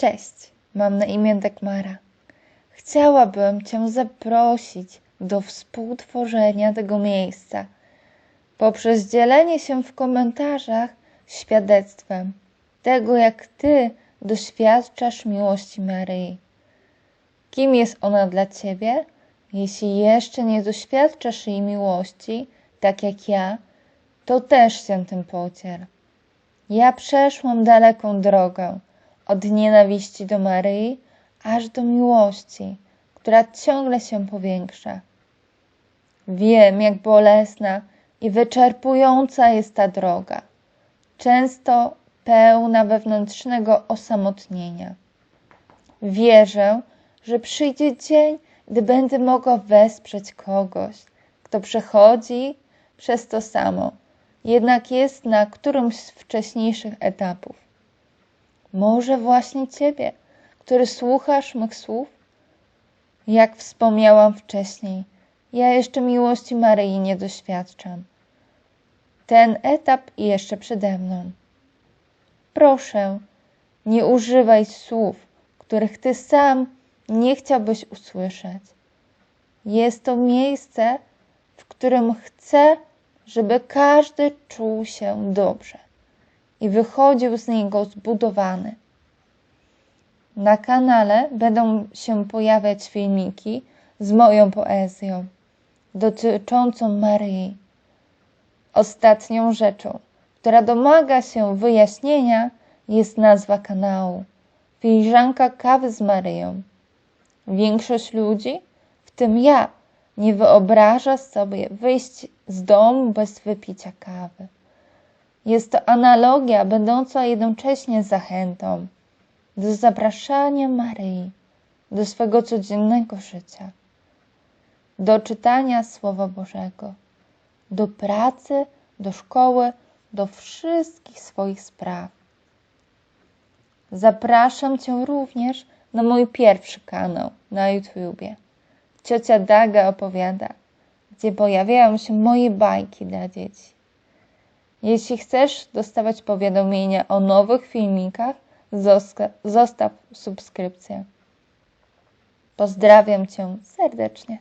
Cześć, mam na imię Dagmara. Chciałabym Cię zaprosić do współtworzenia tego miejsca poprzez dzielenie się w komentarzach świadectwem tego, jak Ty doświadczasz miłości Maryi. Kim jest ona dla Ciebie? Jeśli jeszcze nie doświadczasz jej miłości, tak jak ja, to też się tym podziel. Ja przeszłam daleką drogę od nienawiści do Maryi aż do miłości, która ciągle się powiększa. Wiem, jak bolesna i wyczerpująca jest ta droga, często pełna wewnętrznego osamotnienia. Wierzę, że przyjdzie dzień, gdy będę mogła wesprzeć kogoś, kto przechodzi przez to samo, jednak jest na którymś z wcześniejszych etapów. Może właśnie Ciebie, który słuchasz mych słów? Jak wspomniałam wcześniej, ja jeszcze miłości Maryi nie doświadczam. Ten etap jeszcze przede mną. Proszę, nie używaj słów, których Ty sam nie chciałbyś usłyszeć. Jest to miejsce, w którym chcę, żeby każdy czuł się dobrze i wychodził z niego zbudowany. Na kanale będą się pojawiać filmiki z moją poezją dotyczącą Maryi. Ostatnią rzeczą, która domaga się wyjaśnienia, jest nazwa kanału Filiżanka kawy z Maryją. Większość ludzi, w tym ja, nie wyobraża sobie wyjść z domu bez wypicia kawy. Jest to analogia będąca jednocześnie zachętą do zapraszania Maryi do swego codziennego życia, do czytania Słowa Bożego, do pracy, do szkoły, do wszystkich swoich spraw. Zapraszam Cię również na mój pierwszy kanał na YouTubie. Ciocia Daga opowiada, gdzie pojawiają się moje bajki dla dzieci. Jeśli chcesz dostawać powiadomienia o nowych filmikach, zostaw subskrypcję. Pozdrawiam Cię serdecznie.